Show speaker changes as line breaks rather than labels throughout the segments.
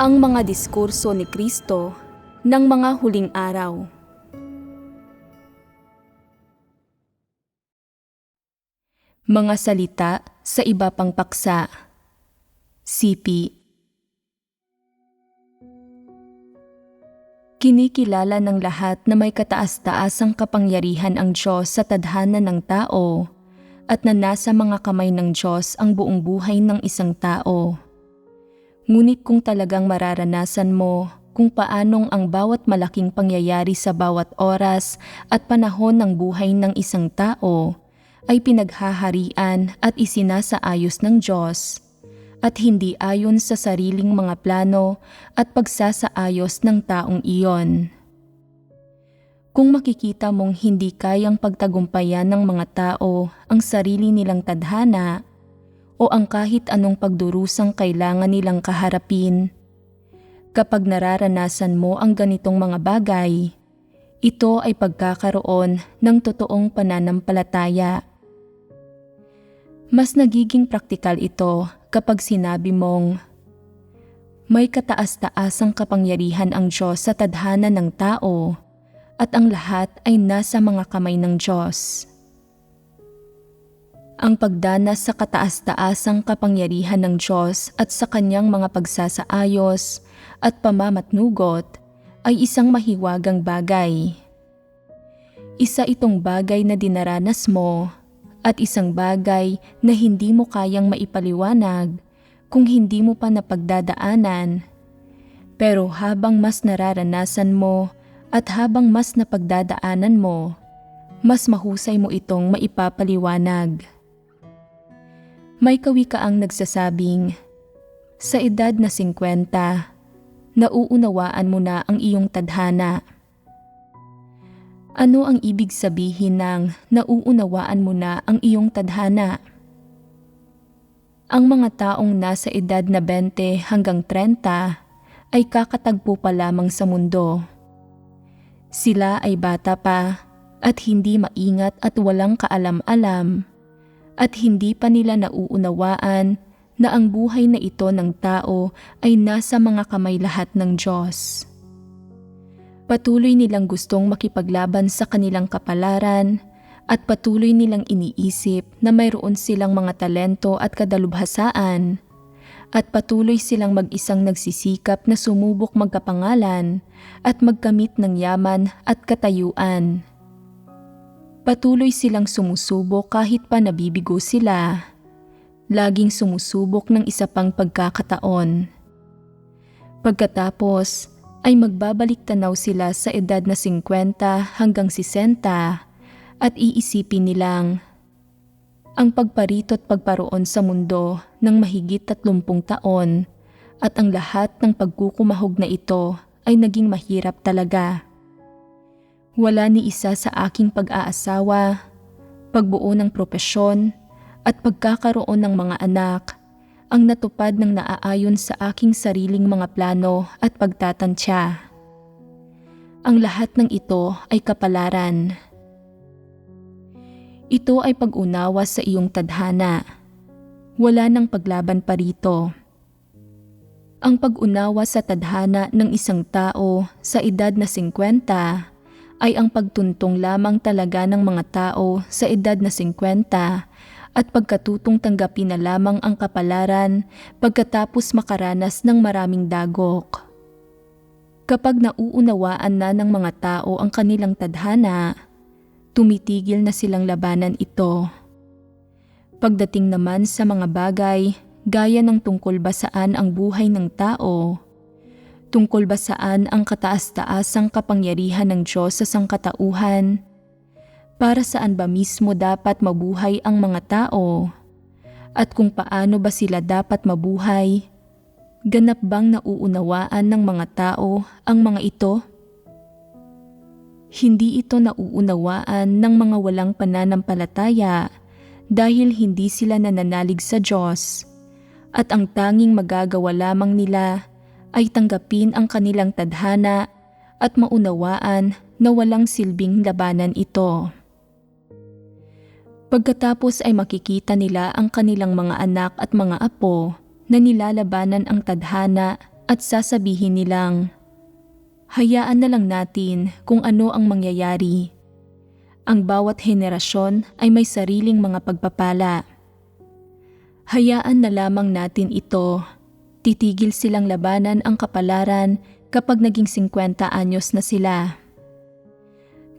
Ang mga diskurso ni Kristo ng mga huling araw. Mga salita sa iba pang paksa. Sipi. Kinikilala ng lahat na may kataas-taasang kapangyarihan ang Diyos sa tadhana ng tao at na nasa mga kamay ng Diyos ang buong buhay ng isang tao. Ngunit kung talagang mararanasan mo kung paanong ang bawat malaking pangyayari sa bawat oras at panahon ng buhay ng isang tao ay pinaghaharian at isinasaayos ng Diyos at hindi ayon sa sariling mga plano at pagsasaayos ng taong iyon. Kung makikita mong hindi kayang pagtagumpayan ng mga tao ang sarili nilang tadhana o ang kahit anong pagdurusang kailangan nilang kaharapin, kapag nararanasan mo ang ganitong mga bagay, ito ay pagkakaroon ng totoong pananampalataya. Mas nagiging praktikal ito kapag sinabi mong, may kataas-taasang kapangyarihan ang Diyos sa tadhana ng tao at ang lahat ay nasa mga kamay ng Diyos. Ang pagdanas sa kataas-taasang kapangyarihan ng Diyos at sa kanyang mga pagsasaayos at pamamatnugot ay isang mahiwagang bagay. Isa itong bagay na dinaranas mo at isang bagay na hindi mo kayang maipaliwanag kung hindi mo pa napagdadaanan. Pero habang mas nararanasan mo at habang mas napagdadaanan mo, mas mahusay mo itong maipapaliwanag. May kawikaang nagsasabing, sa edad na 50, nauunawaan mo na ang iyong tadhana. Ano ang ibig sabihin ng nauunawaan mo na ang iyong tadhana? Ang mga taong nasa edad na 20 hanggang 30 ay kakatagpo pa lamang sa mundo. Sila ay bata pa at hindi maingat at walang kaalam-alam at hindi pa nila nauunawaan na ang buhay na ito ng tao ay nasa mga kamay lahat ng Diyos. Patuloy nilang gustong makipaglaban sa kanilang kapalaran at patuloy nilang iniisip na mayroon silang mga talento at kadalubhasaan at patuloy silang mag-isang nagsisikap na sumubok magkapangalan at magkamit ng yaman at katayuan. Patuloy silang sumusubok kahit pa nabibigo sila. Laging sumusubok ng isa pang pagkakataon. Pagkatapos, ay magbabalik tanaw sila sa edad na 50 hanggang 60 at iisipin nilang ang pagparito at pagparoon sa mundo ng mahigit 30 taon at ang lahat ng pagkukumahog na ito ay naging mahirap talaga. Wala ni isa sa aking pag-aasawa, pagbuo ng propesyon at pagkakaroon ng mga anak ang natupad ng naaayon sa aking sariling mga plano at pagtatansya. Ang lahat ng ito ay kapalaran. Ito ay pag-unawa sa iyong tadhana. Wala nang paglaban pa rito. Ang pag-unawa sa tadhana ng isang tao sa edad na 50 ay ang pagtuntong lamang talaga ng mga tao sa edad na 50 at pagkatutong tanggapin na lamang ang kapalaran pagkatapos makaranas ng maraming dagok. Kapag nauunawaan na ng mga tao ang kanilang tadhana, tumitigil na silang labanan ito. Pagdating naman sa mga bagay gaya ng tungkol ba saan ang buhay ng tao, tungkol ba saan ang kataas-taasang kapangyarihan ng Diyos sa sangkatauhan, para saan ba mismo dapat mabuhay ang mga tao at kung paano ba sila dapat mabuhay. Ganap bang nauunawaan ng mga tao ang mga ito? Hindi ito nauunawaan ng mga walang pananampalataya dahil hindi sila nananalig sa Diyos at ang tanging magagawa lamang nila ay tanggapin ang kanilang tadhana at maunawaan na walang silbing labanan ito. Pagkatapos ay makikita nila ang kanilang mga anak at mga apo na nilalabanan ang tadhana at sasabihin nilang, Hayaan na lang natin kung ano ang mangyayari. Ang bawat henerasyon ay may sariling mga pagpapala. Hayaan na lamang natin ito. Titigil silang labanan ang kapalaran kapag naging 50 anyos na sila.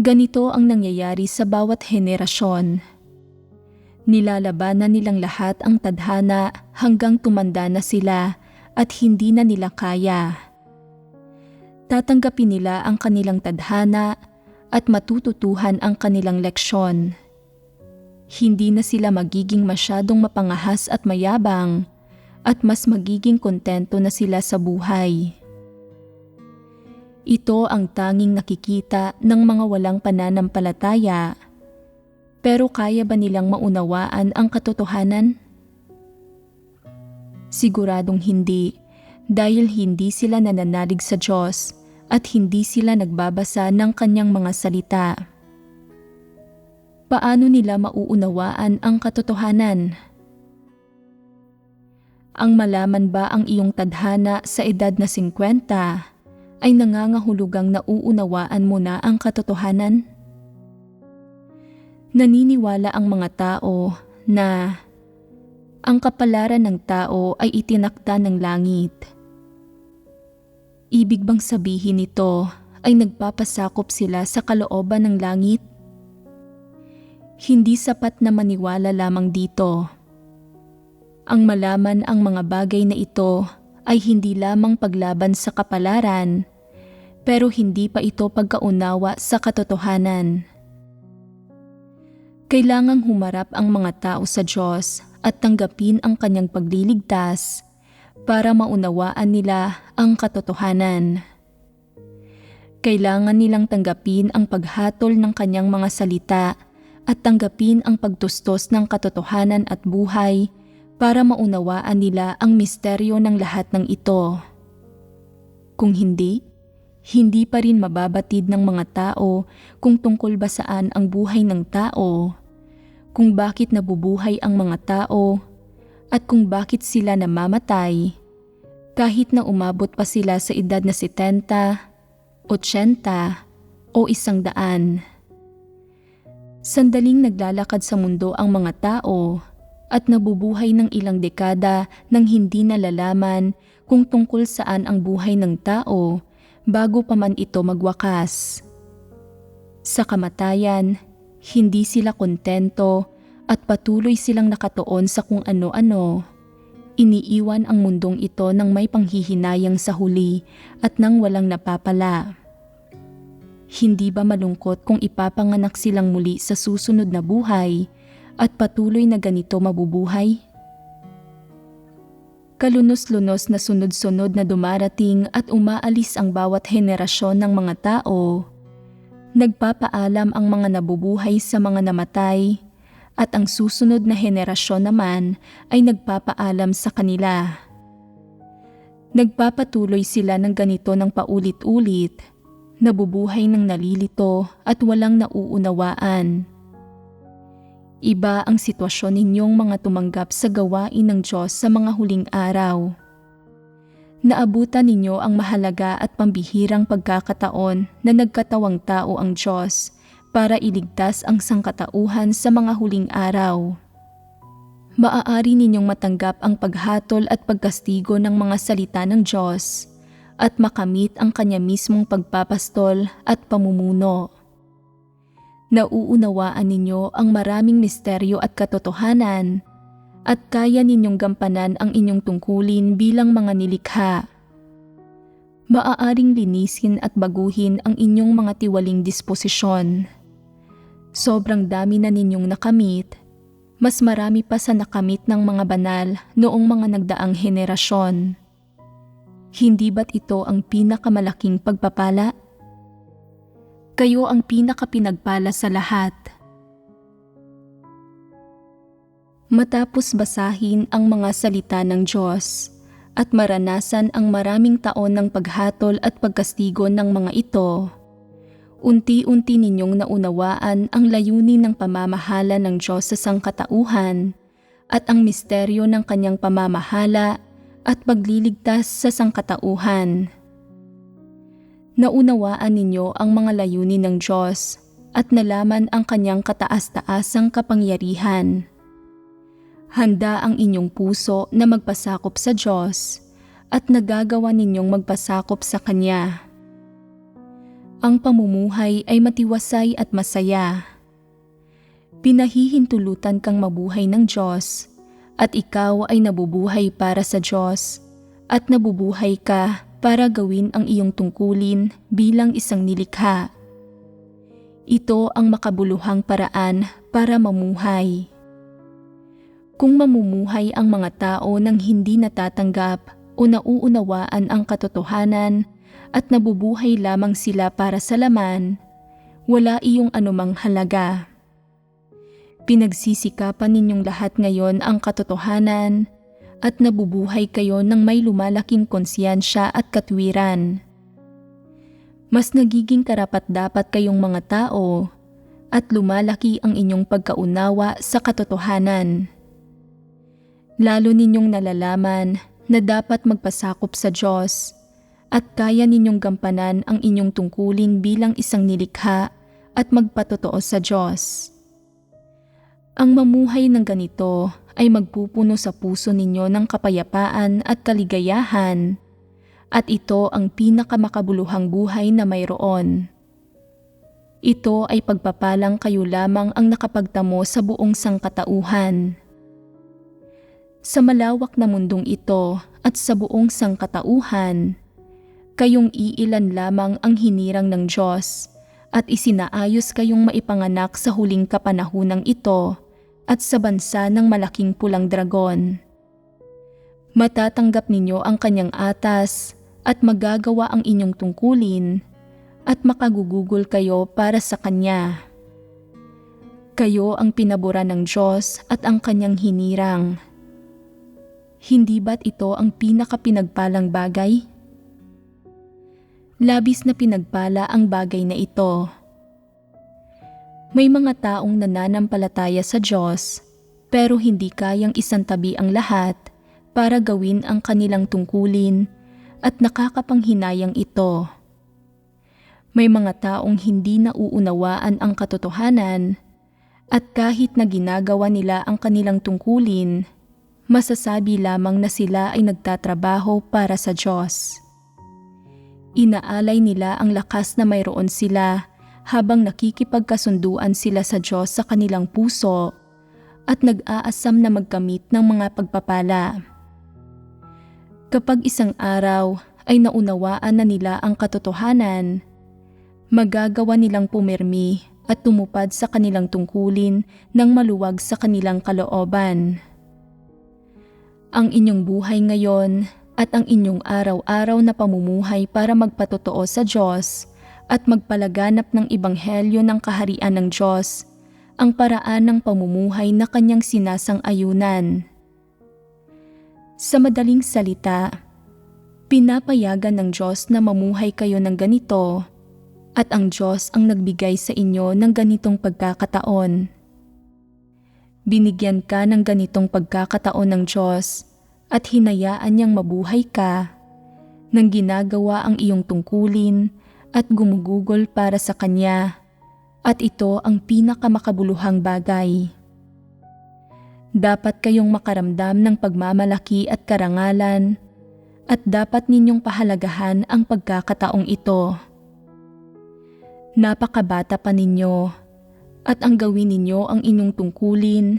Ganito ang nangyayari sa bawat henerasyon. Nilalabanan nilang lahat ang tadhana hanggang tumanda na sila at hindi na nila kaya tatanggapin nila ang kanilang tadhana at matututuhan ang kanilang leksyon. Hindi na sila magiging masyadong mapangahas at mayabang at mas magiging kontento na sila sa buhay. Ito ang tanging nakikita ng mga walang pananampalataya. Pero kaya ba nilang maunawaan ang katotohanan? Siguradong hindi dahil hindi sila nananalig sa Diyos at hindi sila nagbabasa ng kanyang mga salita. Paano nila mauunawaan ang katotohanan? Ang malaman ba ang iyong tadhana sa edad na 50 ay nangangahulugang nauunawaan mo na ang katotohanan? Naniniwala ang mga tao na ang kapalaran ng tao ay itinakda ng langit Ibig bang sabihin nito ay nagpapasakop sila sa kalooban ng langit? Hindi sapat na maniwala lamang dito. Ang malaman ang mga bagay na ito ay hindi lamang paglaban sa kapalaran, pero hindi pa ito pagkaunawa sa katotohanan. Kailangang humarap ang mga tao sa Diyos at tanggapin ang kanyang pagliligtas para maunawaan nila ang katotohanan. Kailangan nilang tanggapin ang paghatol ng kanyang mga salita at tanggapin ang pagtustos ng katotohanan at buhay para maunawaan nila ang misteryo ng lahat ng ito. Kung hindi, hindi pa rin mababatid ng mga tao kung tungkol ba saan ang buhay ng tao, kung bakit nabubuhay ang mga tao at kung bakit sila namamatay kahit na umabot pa sila sa edad na 70, 80 o isang daan. Sandaling naglalakad sa mundo ang mga tao at nabubuhay ng ilang dekada nang hindi nalalaman kung tungkol saan ang buhay ng tao bago pa man ito magwakas. Sa kamatayan, hindi sila kontento at patuloy silang nakatuon sa kung ano-ano. Iniiwan ang mundong ito ng may panghihinayang sa huli at nang walang napapala. Hindi ba malungkot kung ipapanganak silang muli sa susunod na buhay at patuloy na ganito mabubuhay? Kalunos-lunos na sunod-sunod na dumarating at umaalis ang bawat henerasyon ng mga tao. Nagpapaalam ang mga nabubuhay sa mga namatay at ang susunod na henerasyon naman ay nagpapaalam sa kanila. Nagpapatuloy sila ng ganito ng paulit-ulit, nabubuhay ng nalilito at walang nauunawaan. Iba ang sitwasyon ninyong mga tumanggap sa gawain ng Diyos sa mga huling araw. Naabutan ninyo ang mahalaga at pambihirang pagkakataon na nagkatawang tao ang Diyos para iligtas ang sangkatauhan sa mga huling araw. Maaari ninyong matanggap ang paghatol at pagkastigo ng mga salita ng Diyos at makamit ang kanya mismong pagpapastol at pamumuno. Nauunawaan ninyo ang maraming misteryo at katotohanan at kaya ninyong gampanan ang inyong tungkulin bilang mga nilikha. Maaaring linisin at baguhin ang inyong mga tiwaling disposisyon Sobrang dami na ninyong nakamit, mas marami pa sa nakamit ng mga banal noong mga nagdaang henerasyon. Hindi ba't ito ang pinakamalaking pagpapala? Kayo ang pinakapinagpala sa lahat. Matapos basahin ang mga salita ng Diyos at maranasan ang maraming taon ng paghatol at pagkastigo ng mga ito, unti-unti ninyong naunawaan ang layunin ng pamamahala ng Diyos sa sangkatauhan at ang misteryo ng kanyang pamamahala at pagliligtas sa sangkatauhan. Naunawaan ninyo ang mga layunin ng Diyos at nalaman ang kanyang kataas-taasang kapangyarihan. Handa ang inyong puso na magpasakop sa Diyos at nagagawa ninyong magpasakop sa Kanya. Ang pamumuhay ay matiwasay at masaya. Pinahihintulutan kang mabuhay ng Diyos at ikaw ay nabubuhay para sa Diyos at nabubuhay ka para gawin ang iyong tungkulin bilang isang nilikha. Ito ang makabuluhang paraan para mamuhay. Kung mamumuhay ang mga tao ng hindi natatanggap o nauunawaan ang katotohanan at nabubuhay lamang sila para sa laman, wala iyong anumang halaga. Pinagsisikapan ninyong lahat ngayon ang katotohanan at nabubuhay kayo ng may lumalaking konsyensya at katwiran. Mas nagiging karapat-dapat kayong mga tao at lumalaki ang inyong pagkaunawa sa katotohanan. Lalo ninyong nalalaman na dapat magpasakop sa Diyos at kaya ninyong gampanan ang inyong tungkulin bilang isang nilikha at magpatotoo sa Diyos. Ang mamuhay ng ganito ay magpupuno sa puso ninyo ng kapayapaan at kaligayahan at ito ang pinakamakabuluhang buhay na mayroon. Ito ay pagpapalang kayo lamang ang nakapagtamo sa buong sangkatauhan. Sa malawak na mundong ito at sa buong sangkatauhan, kayong iilan lamang ang hinirang ng Diyos at isinaayos kayong maipanganak sa huling kapanahunang ito at sa bansa ng malaking pulang dragon. Matatanggap ninyo ang kanyang atas at magagawa ang inyong tungkulin at makagugugol kayo para sa kanya. Kayo ang pinabura ng Diyos at ang kanyang hinirang. Hindi ba't ito ang pinakapinagpalang bagay? Labis na pinagpala ang bagay na ito. May mga taong nananampalataya sa Diyos pero hindi kayang isantabi ang lahat para gawin ang kanilang tungkulin at nakakapanghinayang ito. May mga taong hindi nauunawaan ang katotohanan at kahit na ginagawa nila ang kanilang tungkulin, masasabi lamang na sila ay nagtatrabaho para sa Diyos. Inaalay nila ang lakas na mayroon sila habang nakikipagkasunduan sila sa Diyos sa kanilang puso at nag-aasam na magkamit ng mga pagpapala. Kapag isang araw ay naunawaan na nila ang katotohanan, magagawa nilang pumirmi at tumupad sa kanilang tungkulin ng maluwag sa kanilang kalooban. Ang inyong buhay ngayon at ang inyong araw-araw na pamumuhay para magpatotoo sa Diyos at magpalaganap ng ibanghelyo ng kaharian ng Diyos, ang paraan ng pamumuhay na kanyang sinasang-ayunan. Sa madaling salita, pinapayagan ng Diyos na mamuhay kayo ng ganito at ang Diyos ang nagbigay sa inyo ng ganitong pagkakataon. Binigyan ka ng ganitong pagkakataon ng Diyos at hinayaan niyang mabuhay ka nang ginagawa ang iyong tungkulin at gumugugol para sa Kanya at ito ang pinakamakabuluhang bagay. Dapat kayong makaramdam ng pagmamalaki at karangalan at dapat ninyong pahalagahan ang pagkakataong ito. Napakabata pa ninyo at ang gawin ninyo ang inyong tungkulin,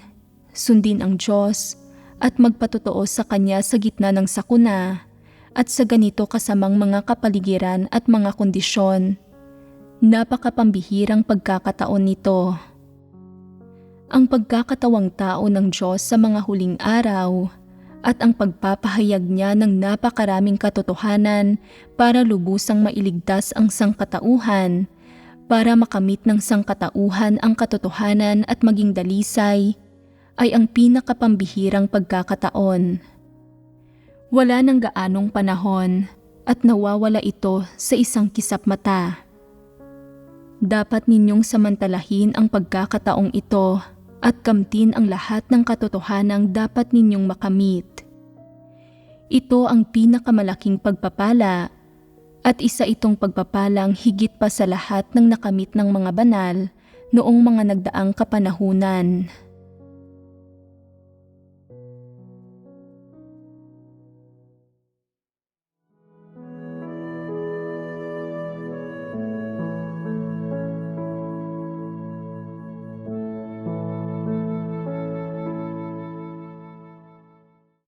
sundin ang Diyos at magpatotoo sa Kanya sa gitna ng sakuna at sa ganito kasamang mga kapaligiran at mga kondisyon. Napakapambihirang pagkakataon nito. Ang pagkakatawang tao ng Diyos sa mga huling araw at ang pagpapahayag niya ng napakaraming katotohanan para lubusang mailigtas ang sangkatauhan, para makamit ng sangkatauhan ang katotohanan at maging dalisay, ay ang pinakapambihirang pagkakataon. Wala nang gaanong panahon at nawawala ito sa isang kisap mata. Dapat ninyong samantalahin ang pagkakataong ito at kamtin ang lahat ng katotohanang dapat ninyong makamit. Ito ang pinakamalaking pagpapala at isa itong pagpapalang higit pa sa lahat ng nakamit ng mga banal noong mga nagdaang kapanahunan.